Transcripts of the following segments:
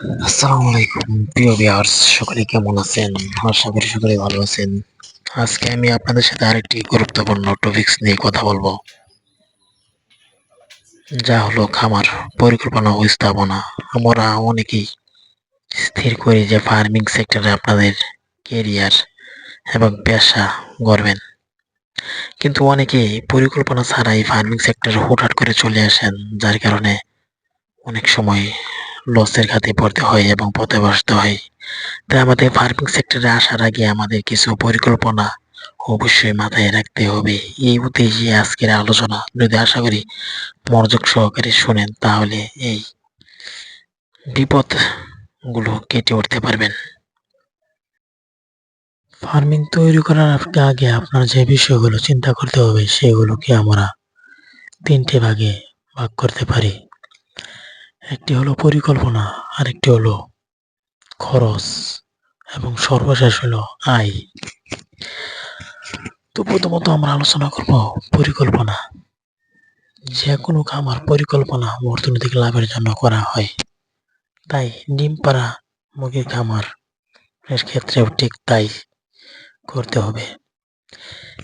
আসসালামু আলাইকুম। প্রিয় ভিউয়ার্স, সকলে কেমন আছেন? আশা করি সকলে ভালো আছেন। আজকে আমি আপনাদের সাথে আরেকটি গুরুত্বপূর্ণ নিয়ে কথা বলব। যা হলো খামার, পরিকল্পনা ও স্থাপনা। আমরা অনেকেই স্থির করি যে ফার্মিং সেক্টরে আপনাদের কেরিয়ার এবং পেশা গড়বেন। কিন্তু অনেকেই পরিকল্পনা ছাড়াই ফার্মিং সেক্টরে হুটহাট করে চলে আসেন, যার কারণে অনেক সময় লসের খাতে পড়তে হয় এবং পথে বসতে হয়। তাই আমাদের ফার্মিং সেক্টরে আসার আগে আমাদের কিছু পরিকল্পনা অবশ্যই মাথায় রাখতে হবে। এই উদ্দেশ্যে আজকের আলোচনা। যদি আশা করি মনোযোগ সহকারে শুনেন, তাহলে এই বিপদগুলো কেটে উঠতে পারবেন। ফার্মিং তৈরি করার আগে আপনার যে বিষয়গুলো চিন্তা করতে হবে, সেগুলোকে আমরা তিনটে ভাগে ভাগ করতে পারি। একটি হলো পরিকল্পনা, আরেকটি হলো খরচ এবং সর্বশেষ হলো আয়। তো প্রথমত আমরা আলোচনা করব পরিকল্পনা। যে কোনো খামার পরিকল্পনা অর্থনৈতিক লাভের জন্য করা হয়। তাই ডিম পাড়া খামার এর ক্ষেত্রেও ঠিক তাই করতে হবে।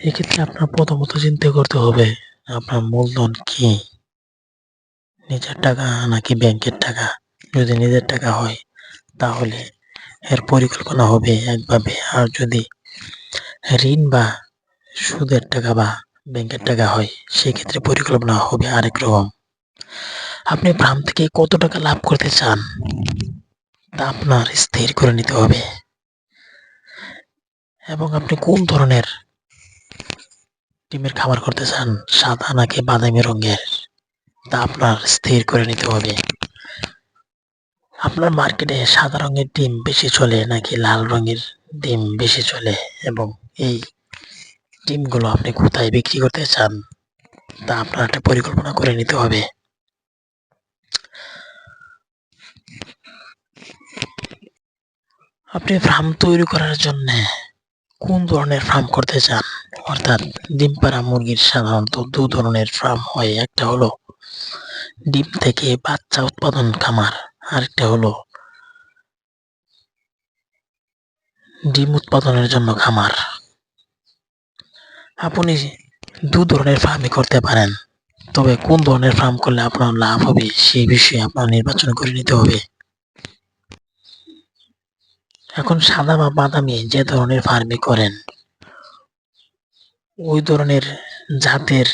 এক্ষেত্রে আপনার প্রথমত চিন্তা করতে হবে, আপনার মূলধন কি? নিজের টাকা নাকি ব্যাংকের টাকা? যদি নিজের টাকা হয়, তাহলে এর পরিকল্পনা হবে একভাবে। আর যদি ঋণ বা সুদের টাকা বা ব্যাংকের টাকা হয়, সেক্ষেত্রে পরিকল্পনা হবে আরেক রকম। আপনি ফার্ম থেকে কত টাকা লাভ করতে চান, তা আপনার স্থির করে নিতে হবে। এবং আপনি কোন ধরনের ডিমের খাবার করতে চান, সাদা নাকি বাদামি রঙের? তা আপনার স্থির করে নিতে হবে। আপনার মার্কেটে সাদা রঙের ডিম বেশি চলে নাকি লাল রঙের ডিম বেশি চলে? এবং এই ডিমগুলো আপনি কোথায় বিক্রি করতে চান? তা আপনার একটা পরিকল্পনা করে নিতে হবে। আপনি ফার্ম তৈরি করার জন্য কোন ধরনের ফার্ম করতে চান? অর্থাৎ ডিম পাড়া মুরগির সাধারণত দু ধরনের ফার্ম হয়। একটা হলো ডিম থেকে বাচ্চা উৎপাদন খামার, আরেকটা হলো ডিম উৎপাদনের জন্য খামার। আপনি দু ধরনের ফার্মই করতে পারেন, তবে কোন ধরনের ফার্ম করলে আপনার লাভ হবে সেই বিষয়ে আপনার নির্বাচন করে নিতে হবে। এখন সাদা বা বাদামি যে ধরনের ফার্মই করেন, ওই ধরনের জাতের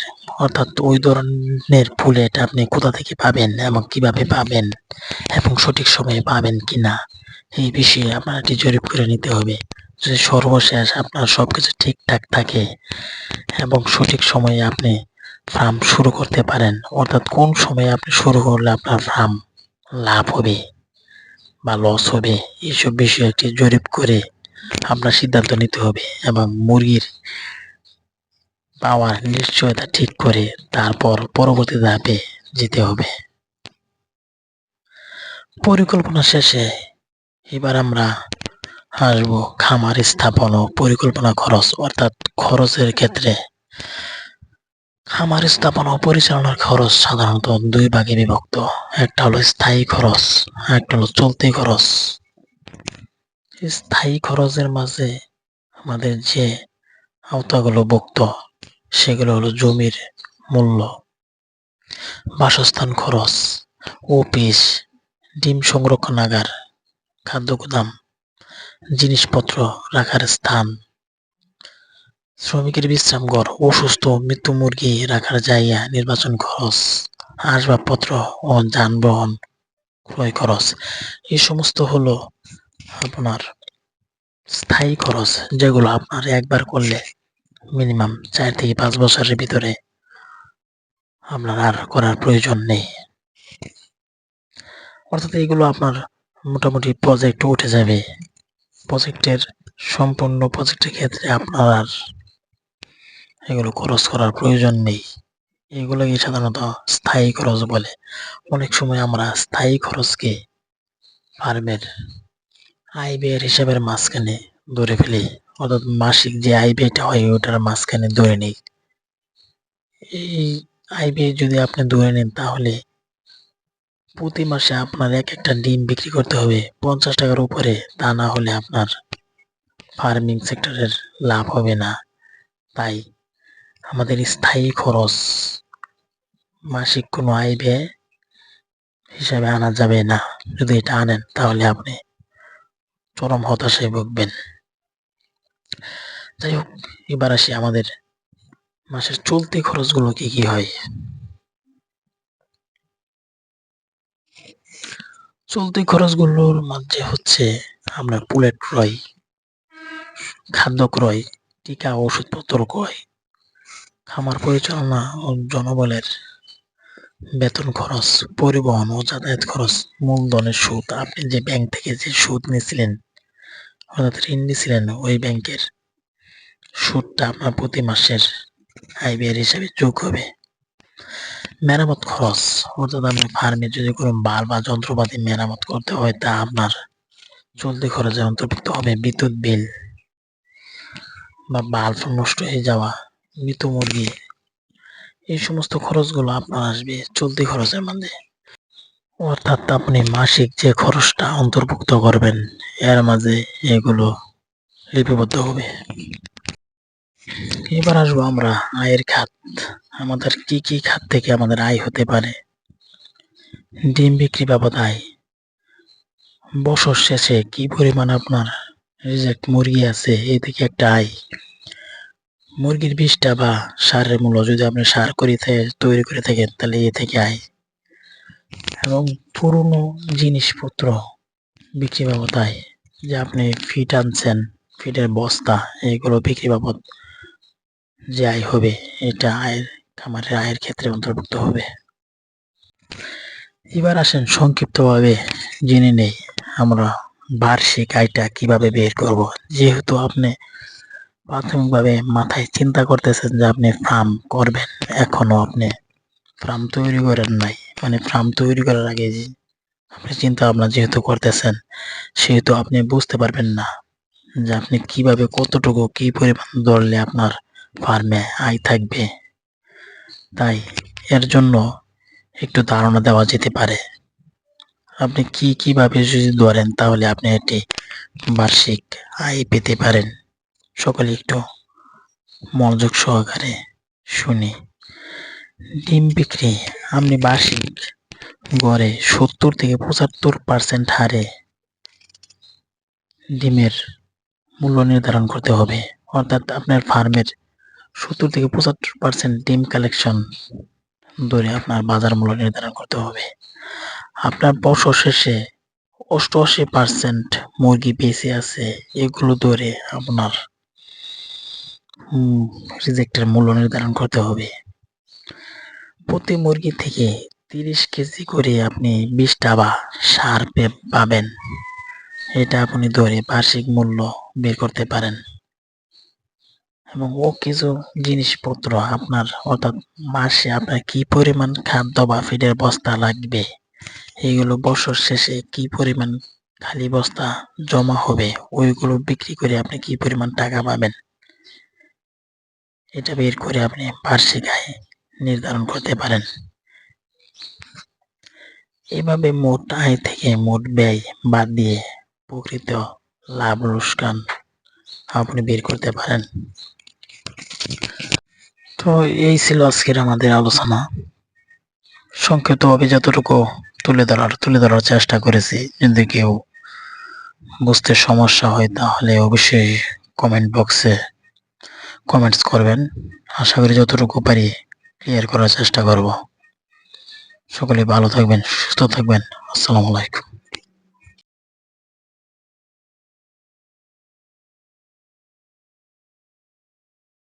অর্থাৎ ওই ধরনের ফুলেট আপনি কোথা থেকে পাবেন এবং কীভাবে পাবেন এবং সঠিক সময়ে পাবেন কিনা, এই বিষয়ে আপনার একটি জরিপ করে নিতে হবে। যদি সর্বশেষ আপনার সব কিছু ঠিকঠাক থাকে এবং সঠিক সময়ে আপনি ফার্ম শুরু করতে পারেন, অর্থাৎ কোন সময়ে আপনি শুরু করলে আপনার ফার্ম লাভ হবে বা লস হবে, এইসব বিষয়ে একটি জরিপ করে আপনার সিদ্ধান্ত নিতে হবে এবং মুরগির পাওয়ার নিশ্চয়তা ঠিক করে তারপর পরবর্তী ধাপে যেতে হবে। পরিকল্পনা শেষে এবার আমরা আসব খামার স্থাপন ও পরিকল্পনা খরচ, অর্থাৎ খরচের ক্ষেত্রে। খামার স্থাপন ও পরিচালনার খরচ সাধারণত দুই ভাগে বিভক্ত। একটা হলো স্থায়ী খরচ, একটা হলো চলতি খরচ। স্থায়ী খরচের মাঝে আমাদের যে আওতাগুলো ভুক্ত সেগুলো হলো জমির মূল্য, বাসস্থান খরচ, অফিস, ডিম সংরক্ষণাগার খাদ্য গুদাম, জিনিসপত্র রাখার স্থান, শ্রমিকের বিশ্রাম ঘর, অসুস্থ মৃত্যু মুরগি রাখার জায়গা, নির্বাচন খরচ, আসবাবপত্র ও যানবাহন ক্রয় খরচ, এই সমস্ত হলো আপনার স্থায়ী খরচ যেগুলো আপনার একবার করলে মিনিমাম চার থেকে পাঁচ বছরের ভিতরে আপনার আর করার প্রয়োজন নেই। অর্থাৎ এইগুলো আপনার মোটামুটি প্রজেক্ট উঠে যাবে। প্রজেক্টের সম্পূর্ণ প্রজেক্টের ক্ষেত্রে আপনার আর এগুলো খরচ করার প্রয়োজন নেই। এগুলোকে সাধারণত স্থায়ী খরচ বলে। অনেক সময় আমরা স্থায়ী খরচকে ফার্মের আয় ব্যয়ের হিসাবের মাঝখানে ধরে ফেলি। অর্থাৎ মাসিক যে আয় ব্যয়টা হয়, ওটার মাঝখানে ধরে নেই। এই ব্যয় যদি আপনি ধরে নেন, তাহলে প্রতি মাসে আপনার এক একটা ডিম বিক্রি করতে হবে। পঞ্চাশ টাকার উপরে, তা না হলে আপনার ফার্মিং সেক্টরের লাভ হবে না। তাই আমাদের স্থায়ী খরচ মাসিক কোনো আয় ব্যয় হিসাবে আনা যাবে না। যদি এটা আনেন, তাহলে আপনি চরম হতাশায় ভুগবেন। যাই হোক, এবার আসি আমাদের মাসের চলতি খরচগুলো কি কি হয়। চলতি খরচগুলোর মধ্যে হচ্ছে আমরা পুলেট ক্রয় খাদ্য ক্রয় টিকা, ওষুধপত্র ক্রয়, খামার পরিচালনা ও জনবলের বেতন খরচ, পরিবহন ও যাতায়াত খরচ, মূলধনের সুদ। আপনি যে ব্যাংক থেকে যে সুদ নিয়েছিলেন অর্থাৎ ঋণ নিয়েছিলেন ওই ব্যাংকের। সুদটা আপনার প্রতি মাসের আয় ব্যয়ের হিসাবে যোগ হবে। মেরামত খরচ, অর্থাৎ আপনি ফার্মে যদি কোনো বাল বা যন্ত্রপাতি মেরামত করতে হয়, তা আপনার চলতি খরচে অন্তর্ভুক্ত হবে, বিদ্যুৎ বিল বা বাল্ব নষ্ট হয়ে যাওয়া, মৃত মুরগি, এই সমস্ত খরচগুলো আপনার আসবে চলতি খরচের মধ্যে। অর্থাৎ আপনি মাসিক যে খরচটা অন্তর্ভুক্ত করবেন, এর মাঝে এগুলো লিপিবদ্ধ হবে। এবার আসব আমরা আয়ের খাত। আমাদের কি কি খাত থেকে আমাদের আয় হতে পারে? ডিম বিক্রি বাবদ আয়। বছর শেষে কি পরিমাণ আপনার রিজেক্ট মুরগি আছে, এই থেকে একটা আয়। মুরগির বিষটা বা সারের মূল্য যদি আপনি সার করে তৈরি করে থাকেন, তাহলে এ থেকে আয়। এবং পুরনো জিনিসপত্র বিক্রি বাবদ আয় যে আপনি ফিট আনছেন, ফিটের বস্তা, এগুলো বিক্রি বাবদ যে আয় হবে, এটা আয়ের খামারের আয়ের ক্ষেত্রে অন্তর্ভুক্ত হবে। এবার আসেন সংক্ষিপ্তভাবে জেনে নেই আমরা বার্ষিক আয়টা কীভাবে বের করব। যেহেতু আপনি প্রাথমিকভাবে মাথায় চিন্তা করতেছেন যে আপনি ফার্ম করবেন, এখনও আপনি ফার্ম তৈরি করেন নাই। মানে ফার্ম তৈরি করার আগে আপনি চিন্তা ভাবনা যেহেতু করতেছেন, সেহেতু আপনি বুঝতে পারবেন না যে আপনি কীভাবে কতটুকু কি পরিমাণ ধরলে আপনার ফার্মে আয় থাকবে। তাই এর জন্য একটু ধারণা দেওয়া যেতে পারে। আপনি কি কীভাবে যদি ধরেন তাহলে আপনি এটি বার্ষিক আয় পেতে পারেন? সকলে একটু মনোযোগ সহকারে শুনি। ডিম বিক্রি আপনি বার্ষিক গড়ে সত্তর থেকে পঁচাত্তর পার্সেন্ট হারে ডিমের মূল্য নির্ধারণ করতে হবে। অর্থাৎ আপনার ফার্মের সত্তর থেকে পঁচাত্তর পার্সেন্ট ডিম কালেকশন ধরে আপনার বাজার মূল্য নির্ধারণ করতে হবে। আপনার বছর শেষে অষ্টআশি পার্সেন্ট মুরগি বেঁচে আছে, এগুলো ধরে আপনার রিজেক্টের মূল্য নির্ধারণ করতে হবে। প্রতি মুরগি থেকে তিরিশ কেজি করে আপনি বিশটা বা সার পাবেন। এটা আপনি ধরে বার্ষিক মূল্য বের করতে পারেন। এবং ও কিছু জিনিসপত্র আপনার অর্থাৎ মাসে আপনার কি পরিমাণ খাদ্য বা ফিডের বস্তা লাগবে এইগুলো বছর শেষে কি পরিমাণ খালি বস্তা জমা হবে, ওইগুলো বিক্রি করে আপনি কি পরিমাণ টাকা পাবেন, এটা বের করে আপনি বার্ষিক আয় নির্ধারণ করতে পারেন। এভাবে মোট আয় থেকে মোট ব্যয় বাদ দিয়ে প্রকৃত লাভ লোকসান আপনি বের করতে পারেন। তো এই ছিল আজকের আমাদের আলোচনা। সংক্ষিপ্তভাবে যতটুকু তুলে ধরার তুলে ধরার চেষ্টা করেছি, যদি কেউ বুঝতে সমস্যা হয় তাহলে অবশ্যই কমেন্ট বক্সে কমেন্টস করবেন। আশা করি যতটুকু পারি ক্লিয়ার করার চেষ্টা করব। সকলে ভালো থাকবেন সুস্থ থাকবেন। আসসালামু আলাইকুম।